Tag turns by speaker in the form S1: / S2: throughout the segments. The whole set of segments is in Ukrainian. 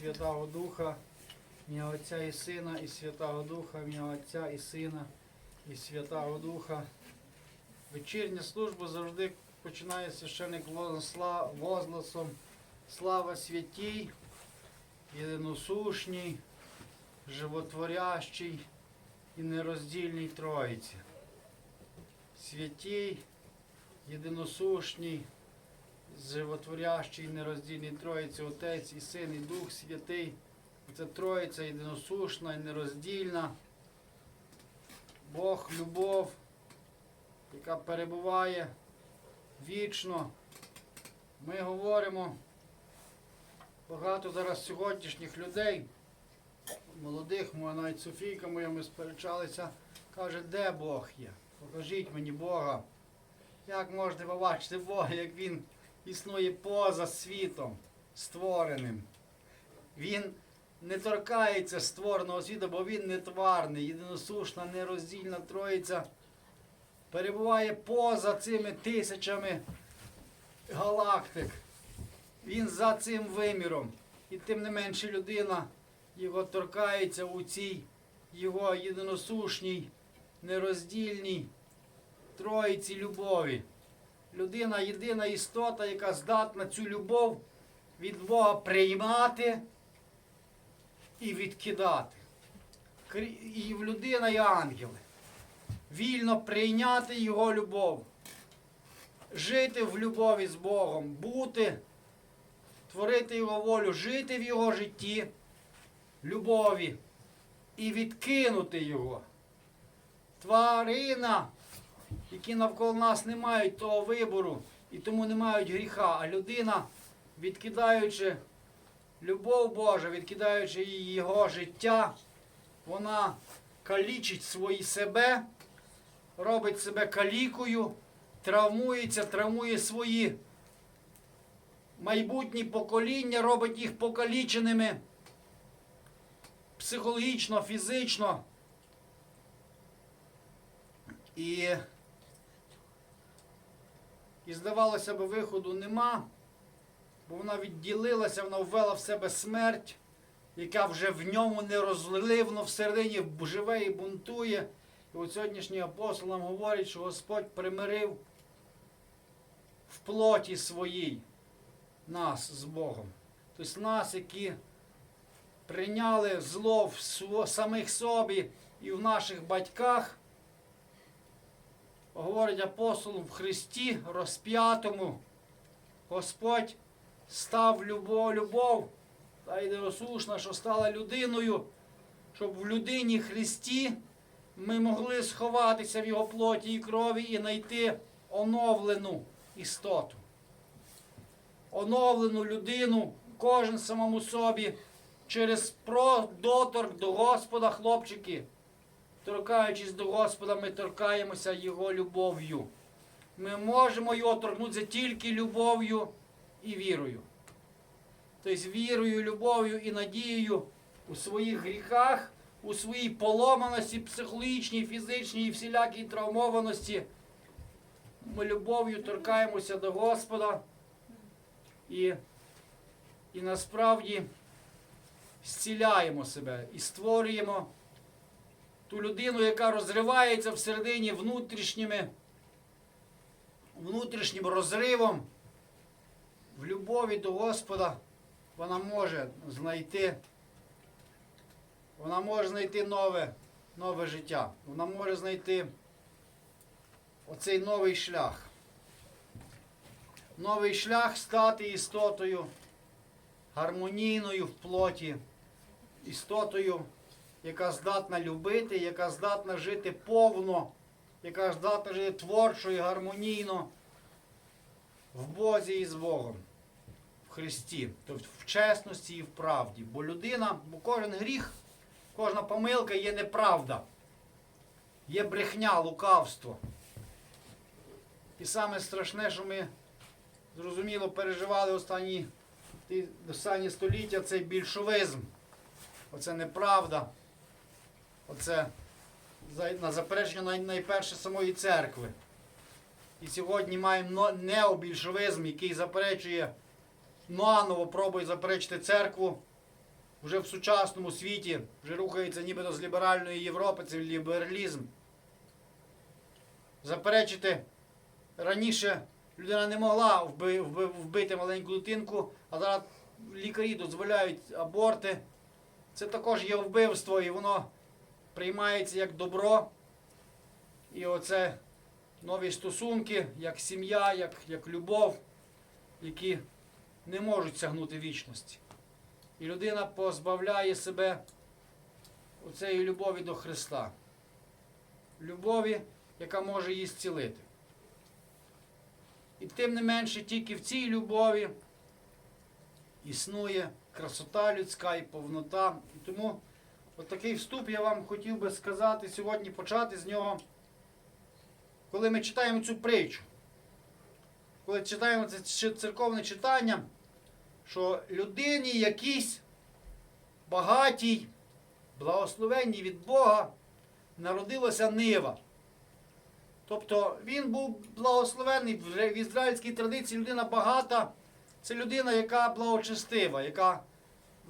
S1: Святого Духа, в Отця і Сина, і Святого Духа, в Отця і Сина, і Святого Духа. Вечірня служба завжди починає священик возгла- возгласом Слава святій, єдиносушній, животворящій і нероздільній Троїці. Святій, єдиносушній, животворящий, нероздільній Троїці, Отець і Син, і Дух Святий. Це Троїця єдиносушна і нероздільна. Бог, любов, яка перебуває вічно. Ми говоримо багато зараз сьогоднішніх людей, молодих, моя навіть Софійка моя, ми сперечалися, каже, де Бог є? Покажіть мені Бога. Як можете побачити Бога, як Він існує поза світом створеним? Він не торкається створеного світу, бо він не тварний, єдиносушна, нероздільна Троїця перебуває поза цими тисячами галактик. Він за цим виміром. І тим не менше людина його торкається у цій його єдиносушній, нероздільній троїці любові. Людина єдина істота, яка здатна цю любов від Бога приймати і відкидати. І людина, і ангели. Вільно прийняти його любов, жити в любові з Богом, бути, творити Його волю, жити в Його житті, любові і відкинути Його. Тварина, які навколо нас не мають того вибору і тому не мають гріха, а людина, відкидаючи любов Божа, відкидаючи її його життя, вона калічить свої себе, робить себе калікою, травмується, травмує свої майбутні покоління, робить їх покаліченими психологічно, фізично. І, і здавалося б, виходу нема, бо вона відділилася, вона ввела в себе смерть, яка вже в ньому нерозливно всередині живе і бунтує. І от сьогоднішній апостол нам говорить, що Господь примирив в плоті своїй нас з Богом. Тобто нас, які прийняли зло в самих собі і в наших батьках, говорить апостол в Христі розп'ятому, Господь став любов, любов та єдиносушна, що стала людиною, щоб в людині Христі ми могли сховатися в його плоті і крові і знайти оновлену істоту. Оновлену людину, кожен самому собі, через доторк до Господа, хлопчики. Торкаючись до Господа, ми торкаємося Його любов'ю. Ми можемо його торкнутися тільки любов'ю і вірою. Тобто вірою, любов'ю і надією у своїх гріхах, у своїй поломаності, психологічній, фізичній і всілякій травмованості. Ми любов'ю торкаємося до Господа і, і насправді зціляємо себе і створюємо ту людину, яка розривається всередині внутрішніми, внутрішнім розривом в любові до Господа, вона може знайти, вона може знайти нове, нове життя. Вона може знайти оцей новий шлях. Новий шлях стати істотою гармонійною в плоті, істотою, яка здатна любити, яка здатна жити повно, яка здатна жити творчо і гармонійно в Бозі і з Богом, в Христі, тобто в чесності і в правді. Бо людина, бо кожен гріх, кожна помилка є неправда, є брехня, лукавство. І саме страшне, що ми зрозуміло переживали останні, останні століття, це більшовизм. Оце неправда. Оце на заперечення найперше самої церкви. І сьогодні маємо необільшовизм, який заперечує наново пробує заперечити церкву вже в сучасному світі, вже рухається нібито з ліберальної Європи, це лібералізм. Заперечити раніше людина не могла вби- вби- вбити маленьку дитинку, а зараз лікарі дозволяють аборти. Це також є вбивство, і воно приймається як добро. І оце нові стосунки, як сім'я, як, як любов, які не можуть сягнути вічності. І людина позбавляє себе оцеї любові до Христа. Любові, яка може її зцілити. І тим не менше, тільки в цій любові існує красота людська і повнота. І тому отакий вступ я вам хотів би сказати сьогодні, почати з нього, коли ми читаємо цю притчу. Коли читаємо це церковне читання, що людині якійсь багатій, благословенній від Бога, народилася нива. Тобто він був благословений в ізраїльській традиції людина багата. Це людина, яка благочестива, яка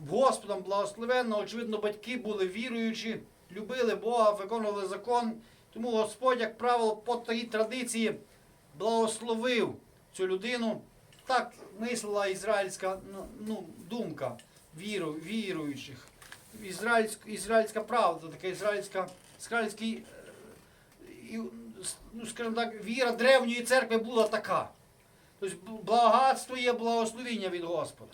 S1: Господом благословенна. Очевидно, батьки були віруючі, любили Бога, виконували закон. Тому Господь, як правило, по такій традиції благословив цю людину. Так мислила ізраїльська ну, ну, думка віру, віруючих. Ізраїльська, ізраїльська правда, така ізраїльська, ізраїльський, е, ну, скажімо так, віра древньої церкви була така. Тобто благодатство є благословіння від Господа.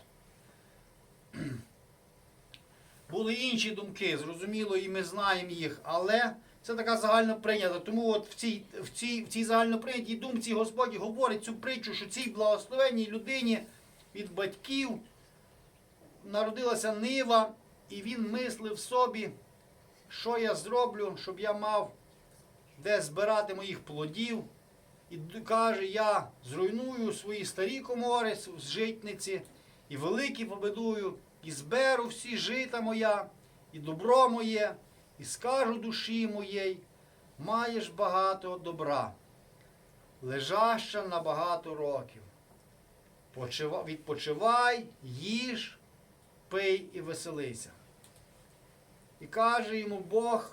S1: Були інші думки, зрозуміло, і ми знаємо їх, але це така загально прийнята. Тому от в цій, в цій, в цій загально прийнятій думці Господь говорить цю притчу, що цій благословенній людині від батьків народилася нива, і він мислив собі, що я зроблю, щоб я мав де збирати моїх плодів. І каже, я зруйную свої старі комори з житниці, і великі побудую, і зберу всі жита моя, і добро моє, і скажу душі моєї, маєш багато добра, лежаща на багато років. Відпочивай, їж, пий і веселися. І каже йому Бог,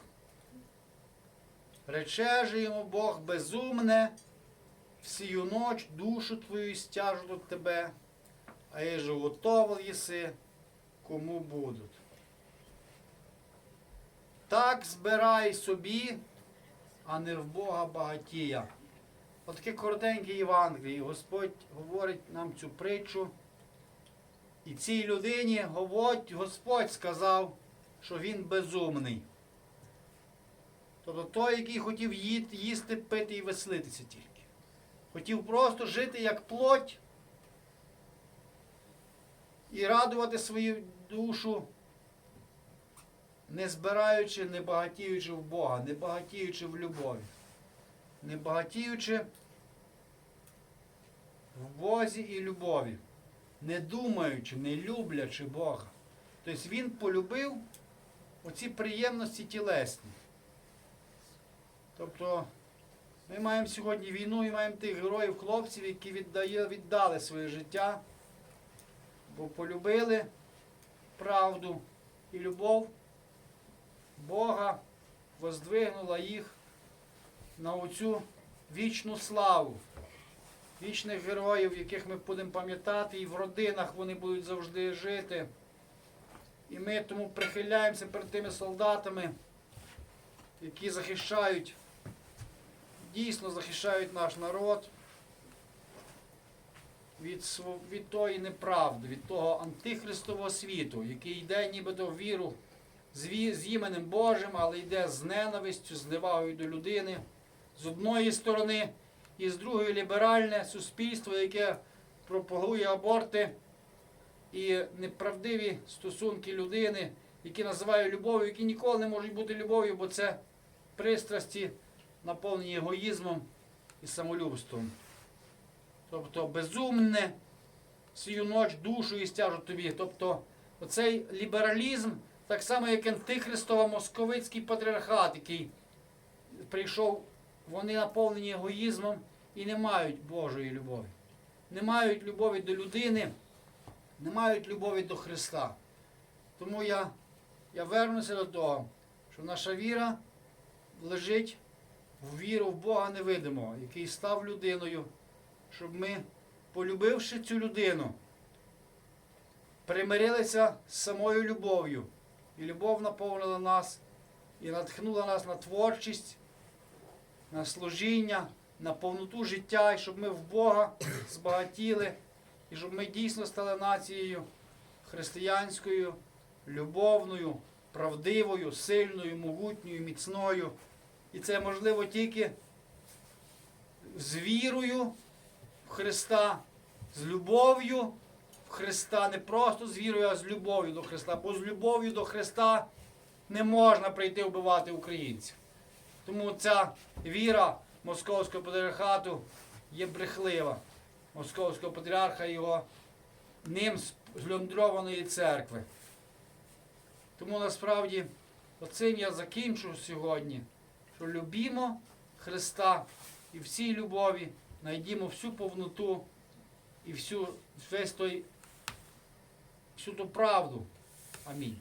S1: рече же йому Бог безумне, всію ноч душу твою стяжу до тебе, а я же єси, кому будуть. Так збирай собі, а не в Бога багатія. Отаке коротеньке Євангеліє. Господь говорить нам цю притчу. І цій людині Господь сказав, що він безумний. Тобто той, який хотів їсти пити і веселитися тільки. Хотів просто жити як плоть і радувати свою душу, не збираючи, не багатіючи в Бога, не багатіючи в любові, не багатіючи в Бозі і любові, не думаючи, не люблячи Бога. Тобто він полюбив оці приємності тілесні. Тобто ми маємо сьогодні війну і маємо тих героїв, хлопців, які віддає, віддали своє життя, бо полюбили правду і любов Бога воздвигнула їх на оцю вічну славу. Вічних героїв, яких ми будемо пам'ятати, і в родинах вони будуть завжди жити. І ми тому прихиляємося перед тими солдатами, які захищають дійсно захищають наш народ від, від тої неправди, від того антихристового світу, який йде нібито в віру з, з іменем Божим, але йде з ненавистю, з невагою до людини. З одної сторони, і з другої ліберальне суспільство, яке пропагує аборти і неправдиві стосунки людини, які називає любов'ю, які ніколи не можуть бути любов'ю, бо це пристрасті наповнені егоїзмом і самолюбством. Тобто безумне сію ноч душу і стяжу тобі. Тобто оцей лібералізм, так само, як антихристово московицький патріархат, який прийшов, вони наповнені егоїзмом і не мають Божої любові. Не мають любові до людини, не мають любові до Христа. Тому я, я вернуся до того, що наша віра лежить в віру в Бога невидимого, який став людиною, щоб ми, полюбивши цю людину, примирилися з самою любов'ю. І любов наповнила нас і натхнула нас на творчість, на служіння, на повноту життя, і щоб ми в Бога збагатіли, і щоб ми дійсно стали нацією християнською, любовною, правдивою, сильною, могутньою, міцною. І це можливо тільки з вірою Христа, з любов'ю в Христа, не просто з вірою, а з любов'ю до Христа. Бо з любов'ю до Христа не можна прийти вбивати українців. Тому ця віра Московського патріархату є брехлива. Московського патріарха його ним злюндрованої церкви. Тому насправді оцим я закінчу сьогодні, що любімо Христа і в цій любові знайдімо всю повноту і всю, весь той, всю ту правду. Амінь.